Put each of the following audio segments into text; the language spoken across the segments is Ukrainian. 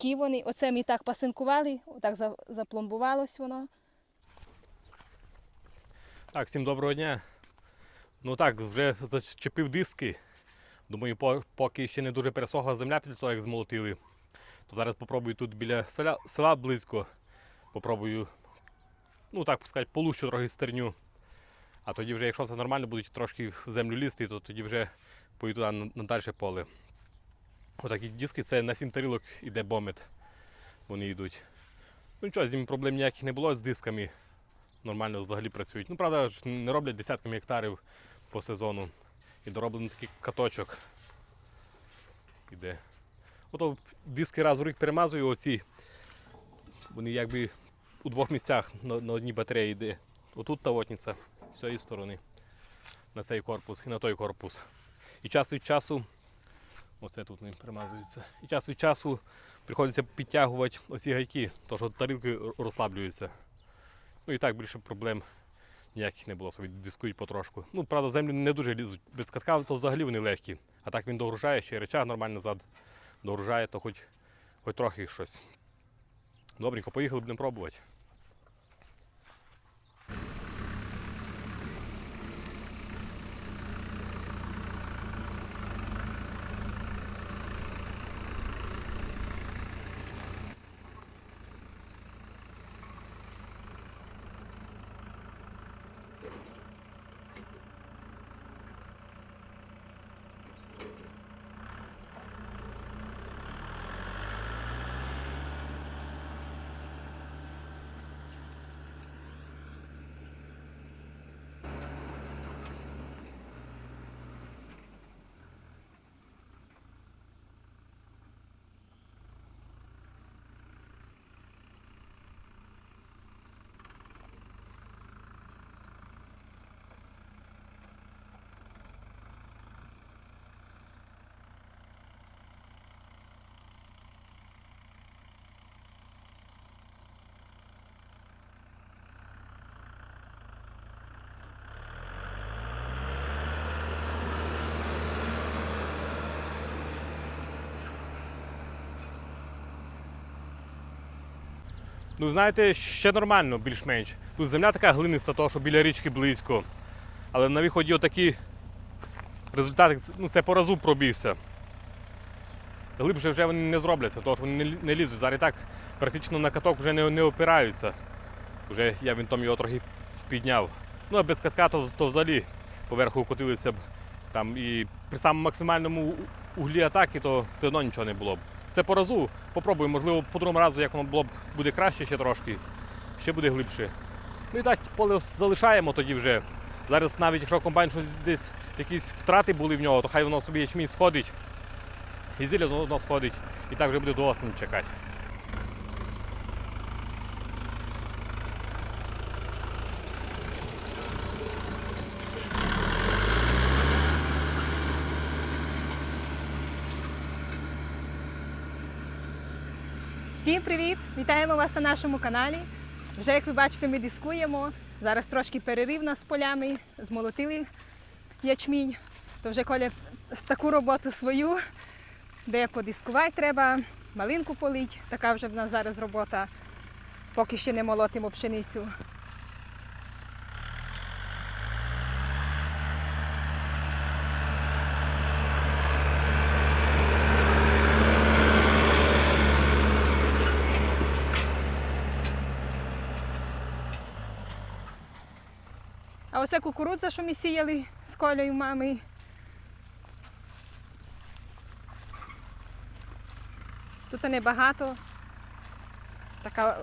такі вони. Оце ми так пасинкували, отак за- запломбувалось воно. Так, всім доброго дня. Ну так, вже зачепив диски. Думаю, поки ще не дуже пересохла земля після того, як змолотили. То зараз попробую тут біля села, села близько. Попробую, ну так сказати, полущу трохи стерню. А тоді вже, якщо все нормально, будуть трошки землю лізти, то тоді вже поїду на, на дальше поле. Отакі диски це на 7 тарілок іде бомет. Вони йдуть. Ну нічого, з ними проблем ніяких не було з дисками нормально взагалі працюють. Ну, правда, не роблять десятками гектарів по сезону. І дороблений такий каточок іде. Ото диски раз у рік перемазую оці. Вони якби у двох місцях на, на одній батареї йде. Отут тавотниця з цієї сторони. На цей корпус і на той корпус. І час від часу. Оце тут не перемазується. І час від часу приходиться підтягувати оці гайки, тому що тарілки розслаблюються. Ну і так більше проблем ніяких не було, собі дискують потрошку. Ну, правда, землю не дуже лізуть. Без катка то взагалі вони легкі. А так він догружає, ще й речах нормально назад догружає, то хоч, хоч трохи щось. Добренько, поїхали будемо пробувати. Ну, знаєте, ще нормально, більш-менш. Тут земля така глиниста, того, що біля річки близько. Але на виході отакі результати, ну це по разу пробився. Глибше вже вони не зробляться, тому що вони не лізуть. Зараз і так практично на каток вже не, не опираються. Вже я вінтом його трохи підняв. Ну а без катка то, то взагалі поверху котилися б там і при самому максимальному углі атаки, то все одно нічого не було б. Це по разу. Попробуємо, можливо, по другому разу, як воно було б буде краще ще трошки, ще буде глибше. Ну і так, поле залишаємо тоді вже. Зараз навіть якщо комбайн щось десь якісь втрати були в нього, то хай воно собі ячмінь сходить. І зілля воно сходить. І так вже буде до осені чекати. Всім привіт! Вітаємо вас на нашому каналі. Вже як ви бачите, ми дискуємо. Зараз трошки перерив нас з полями, змолотили ячмінь. То вже Коля таку роботу свою, де подискувати треба, малинку полить. Така вже в нас зараз робота. Поки ще не молотимо пшеницю. А оце кукурудза, що ми сіяли з колею мами. Тут небагато. Така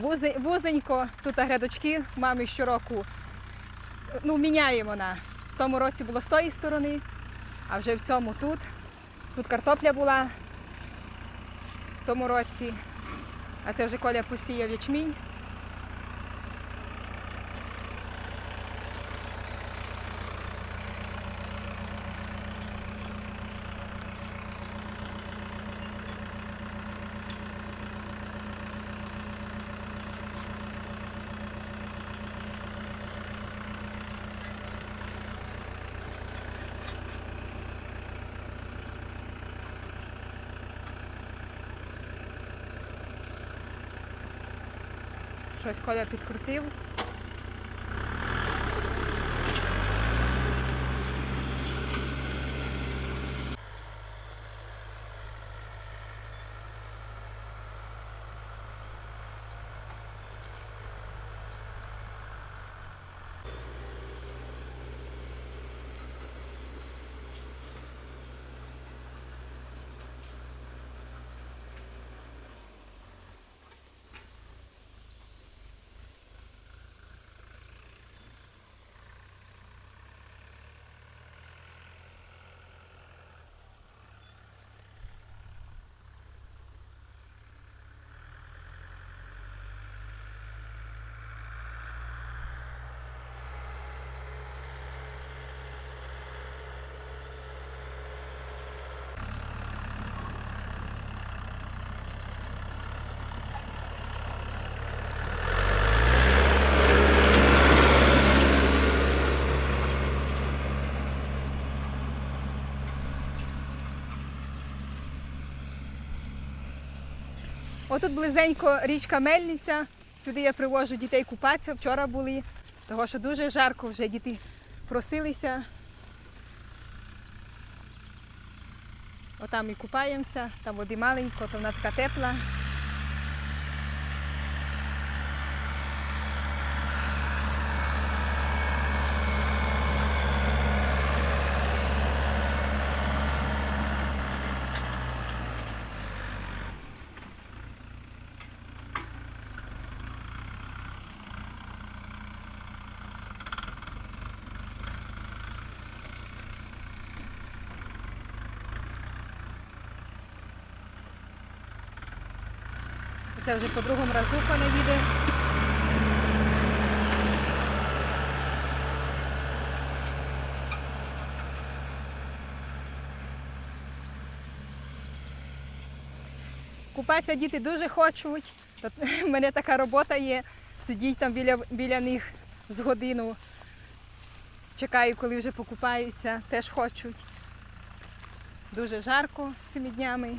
вузе- вузенько. Тут грядочки мами щороку ну, міняємо на. В тому році було з тої сторони, а вже в цьому тут. Тут картопля була в тому році. А це вже Коля посіяв ячмінь. Щось Коля підкрутив. Отут близенько річка Мельниця. Сюди я привожу дітей купатися. Вчора були, тому що дуже жарко, вже діти просилися. Отам і купаємося, там води маленько, то вона така тепла. Це вже по другому разу коли їде. Купатися діти дуже хочуть. Тут в мене така робота є. Сидіть там біля, біля них з годину. Чекаю, коли вже покупаються, теж хочуть. Дуже жарко цими днями.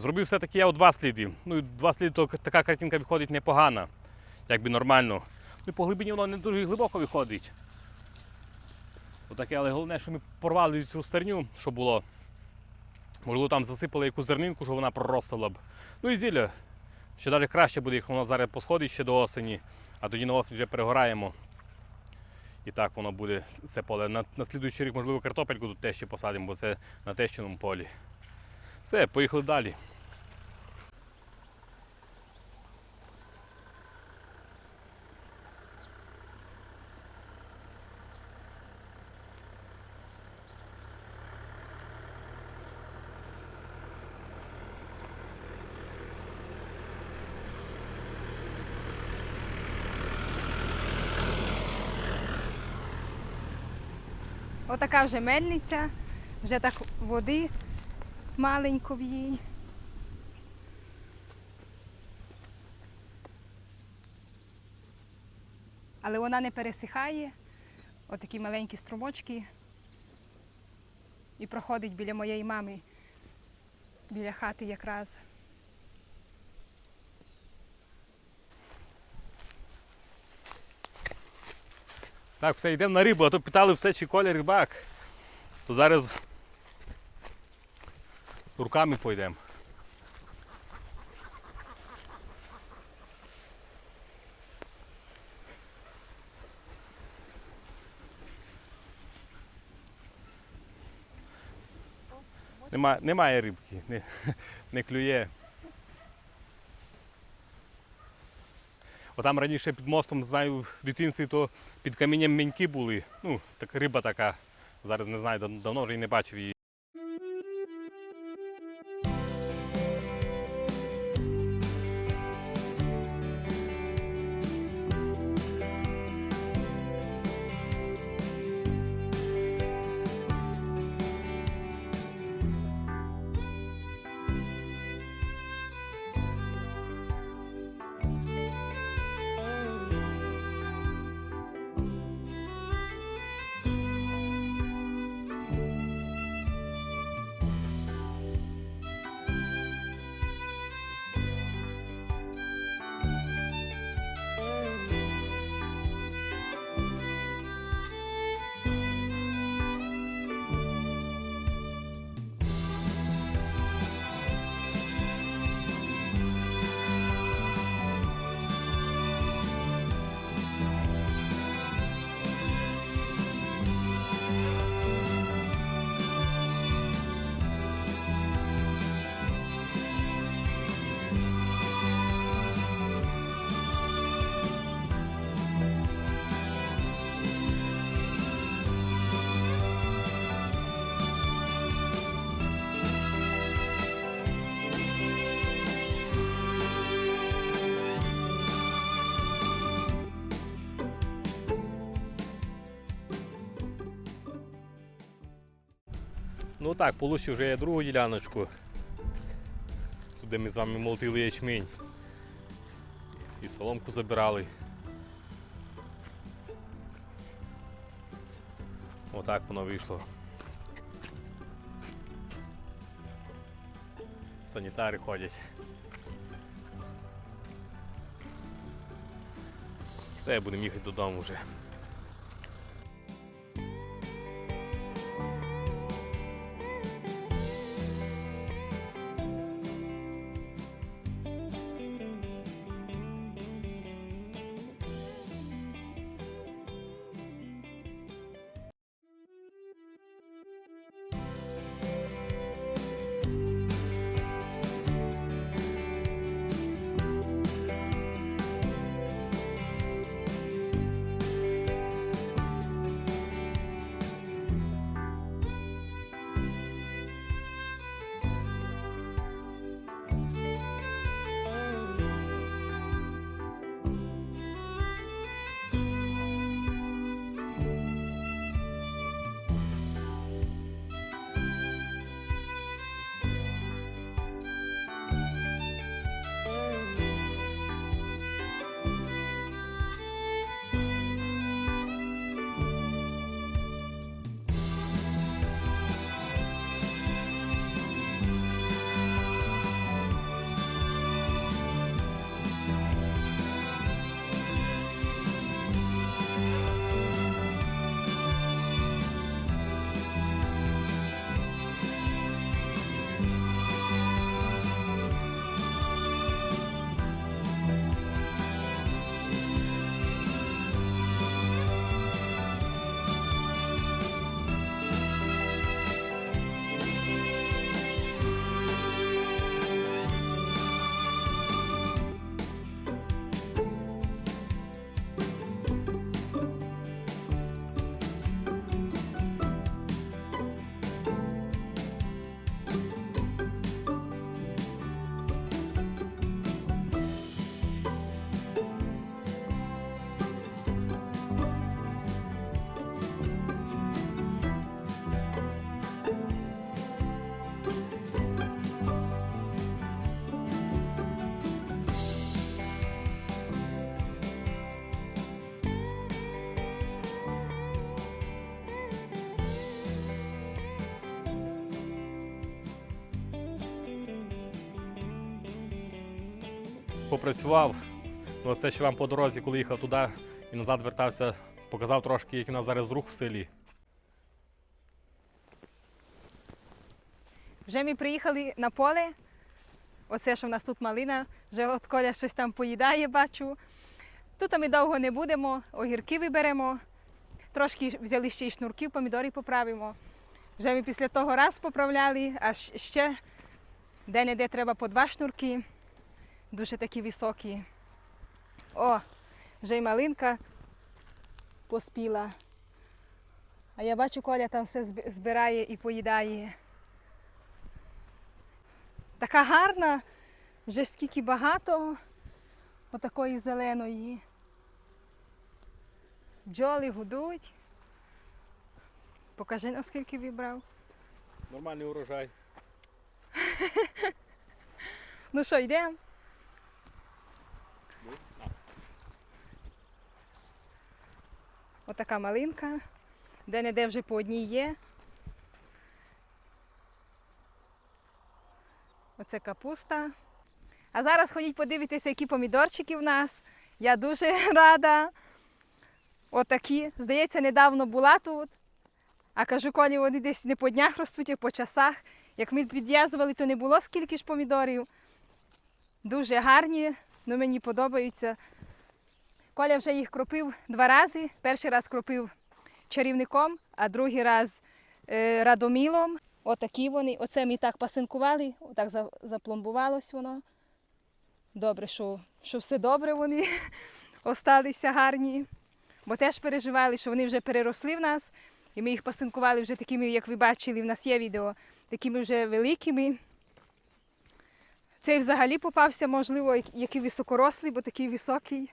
Зробив все-таки я у два сліди. Ну, і два сліди, то така картинка виходить непогана, якби нормально. Ну, по глибині воно не дуже глибоко виходить. Отаке, але головне, що ми порвали цю стерню, що було. Можливо, там засипали якусь зернинку, щоб вона проростала б. Ну і зілля. Ще навіть краще буде, якщо воно зараз посходить ще до осені, а тоді на осінь вже перегораємо. І так воно буде це поле. На, на слідуючий рік, можливо, картопельку тут теж ще посадимо, бо це на тещиному полі. Все, поїхали далі. Отака вже мельниця, вже так води маленько в їй. Але вона не пересихає. Отакі маленькі струмочки. І проходить біля моєї мами, біля хати якраз. Так, все, йдемо на рибу, а то питали все, чи Коля рибак. То зараз руками пойдемо. Нема, немає рибки, не, не клює. Отам раніше під мостом, знаю, в дитинстві то під камінням міньки були. Ну, так риба така. Зараз не знаю, давно вже і не бачив її. Ну так, получив вже я другу діляночку. Туди ми з вами молотили ячмінь. І соломку забирали. Отак воно вийшло. Санітари ходять. Все, будемо їхати додому вже. Попрацював. Ну, це ще вам по дорозі, коли їхав туди і назад вертався, показав трошки, який у нас зараз рух в селі. Вже ми приїхали на поле. Оце, що в нас тут малина, вже от Коля щось там поїдає, бачу. Тут ми довго не будемо, огірки виберемо. Трошки взяли ще й шнурків, помідори поправимо. Вже ми після того раз поправляли, а ще де-не-де треба по два шнурки. Дуже такі високі. О, вже й малинка поспіла. А я бачу, Коля там все збирає і поїдає. Така гарна, вже скільки багато отакої зеленої. Бджоли гудуть. Покажи, наскільки вибрав. Нормальний урожай. Ну що, йдемо? Ну, а. Отака малинка. Де-не-де вже по одній є. Оце капуста. А зараз ходіть подивитися, які помідорчики в нас. Я дуже рада. Отакі. Здається, недавно була тут. А кажу, Колі, вони десь не по днях ростуть, а по часах. Як ми підв'язували, то не було скільки ж помідорів. Дуже гарні, ну мені подобаються. Коля вже їх кропив два рази. Перший раз кропив чарівником, а другий раз е, радомілом. Отакі вони. Оце ми так пасинкували, отак за- запломбувалось воно. Добре, що, що все добре вони осталися гарні. Бо теж переживали, що вони вже переросли в нас. І ми їх пасинкували вже такими, як ви бачили, в нас є відео, такими вже великими. Цей взагалі попався, можливо, який високорослий, бо такий високий.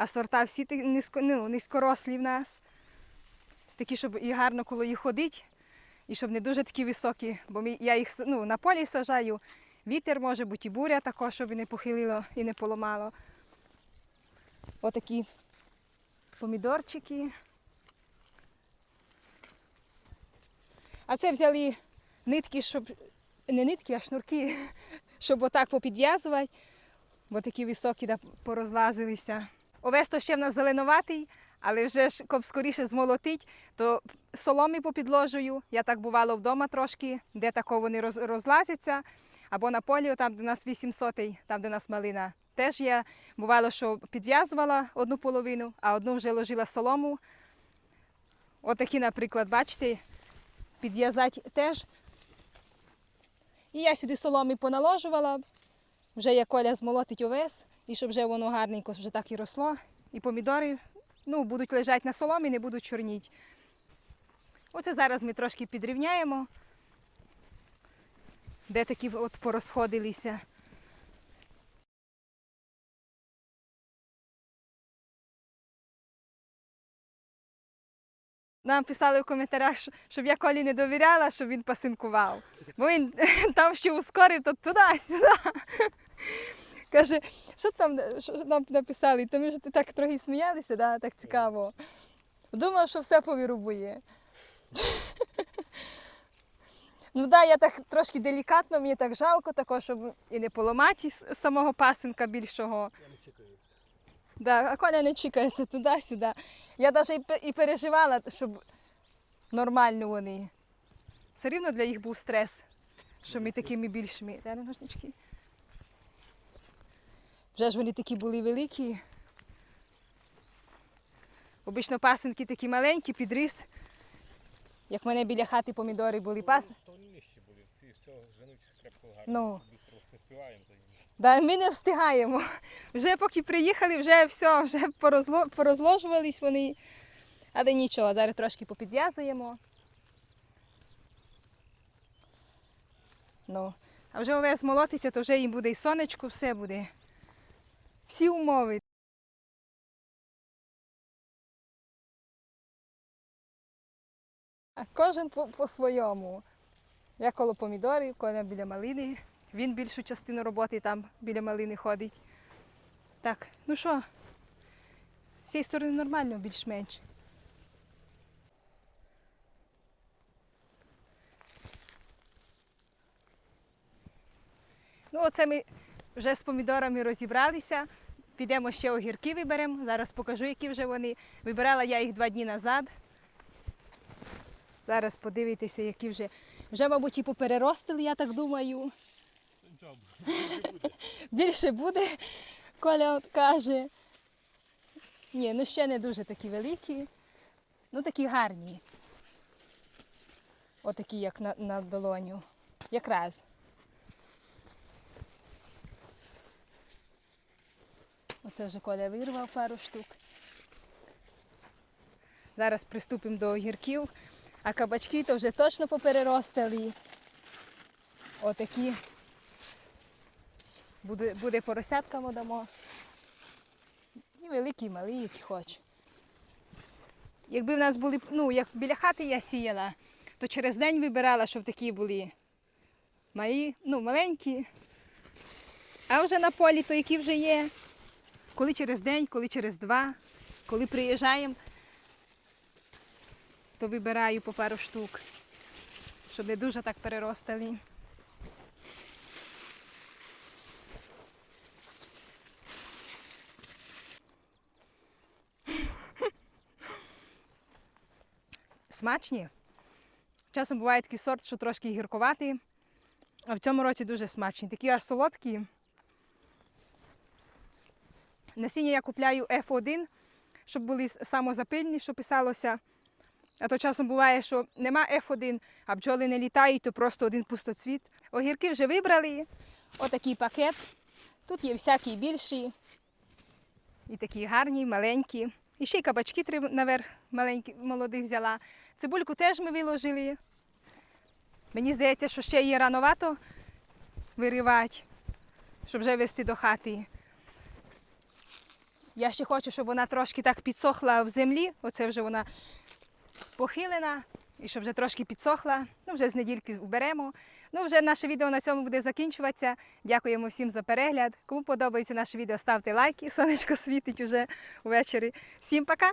А сорта всі низько, ну, низькорослі в нас. Такі, щоб і гарно коло їх ходить, і щоб не дуже такі високі, бо я їх ну, на полі сажаю. Вітер може бути і буря також, щоб не похилило і не поламало. Отакі помідорчики. А це взяли нитки, щоб не нитки, а шнурки, щоб отак попідв'язувати, бо такі високі да, порозлазилися. Овес то ще в нас зеленуватий, але вже ж коп скоріше змолотить, то соломи попідложую. Я так бувало вдома трошки, де тако вони роз, розлазяться. Або на полі, там де у нас 800, там де у нас малина. Теж я бувало, що підв'язувала одну половину, а одну вже ложила солому. Отакі, наприклад, бачите, підв'язати теж. І я сюди соломи поналожувала, вже як Коля змолотить овес, і щоб вже воно гарненько вже так і росло. І помідори ну, будуть лежати на соломі, не будуть чорніти. Оце зараз ми трошки підрівняємо, де такі от порозходилися. Нам писали в коментарях, щоб я Колі не довіряла, щоб він пасинкував. Бо він там ще ускорив, то туди-сюди. Каже, що там що нам написали? То ми ж так трохи сміялися, да? так цікаво. Думав, що все повірубує. Ну так, да, я так трошки делікатно, мені так жалко, також, щоб і не поламати самого пасинка більшого. Я не чекаюся. Да, а Коля не чекається туди-сюди. Я навіть і, переживала, щоб нормально вони. Все рівно для їх був стрес, що ми такими більшими. На ножнички. Вже ж вони такі були великі. Обично пасинки такі маленькі, підріс. Як в мене біля хати помідори були пас. То вони нижчі були, ці цього женуть крепко гарно. Ну. Не співаємо за ними. Да, ми не встигаємо. Вже поки приїхали, вже все, вже порозло, порозложувались вони. Але нічого, зараз трошки попідв'язуємо. Ну, а вже овес молотиться, то вже їм буде і сонечко, все буде. Всі умови. А кожен по- по-своєму. Я коло помідорів, коля біля малини. Він більшу частину роботи там біля малини ходить. Так, ну що, з цієї сторони нормально, більш-менш. Ну, оце ми вже з помідорами розібралися. Підемо ще огірки виберемо. Зараз покажу, які вже вони. Вибирала я їх два дні назад. Зараз подивитися, які вже. Вже, мабуть, і попереростили, я так думаю. Більше буде, Коля от каже. Ні, ну ще не дуже такі великі. Ну такі гарні. Отакі, як на, на долоню. Якраз. Оце вже Коля вирвав пару штук. Зараз приступимо до огірків, а кабачки то вже точно попереростали. Отакі. Буде, буде поросяткам дамо. І великі, і малі, які хоч. Якби в нас були, ну, як біля хати я сіяла, то через день вибирала, щоб такі були малі, ну, маленькі. А вже на полі, то які вже є. Коли через день, коли через два, коли приїжджаємо, то вибираю по пару штук, щоб не дуже так переростали. Смачні. Часом буває такий сорт, що трошки гіркуватий, а в цьому році дуже смачні. Такі аж солодкі. Насіння я купляю F1, щоб були самозапильні, що писалося. А то часом буває, що нема F1, а бджоли не літають, то просто один пустоцвіт. Огірки вже вибрали. Отакий пакет. Тут є всякі більші. І такі гарні, маленькі. І ще й кабачки три наверх маленькі, молодих взяла. Цибульку теж ми виложили. Мені здається, що ще її рановато виривати, щоб вже вести до хати. Я ще хочу, щоб вона трошки так підсохла в землі. Оце вже вона похилена. І щоб вже трошки підсохла. Ну, вже з недільки уберемо. Ну, вже наше відео на цьому буде закінчуватися. Дякуємо всім за перегляд. Кому подобається наше відео, ставте лайки. Сонечко світить уже ввечері. Всім пока!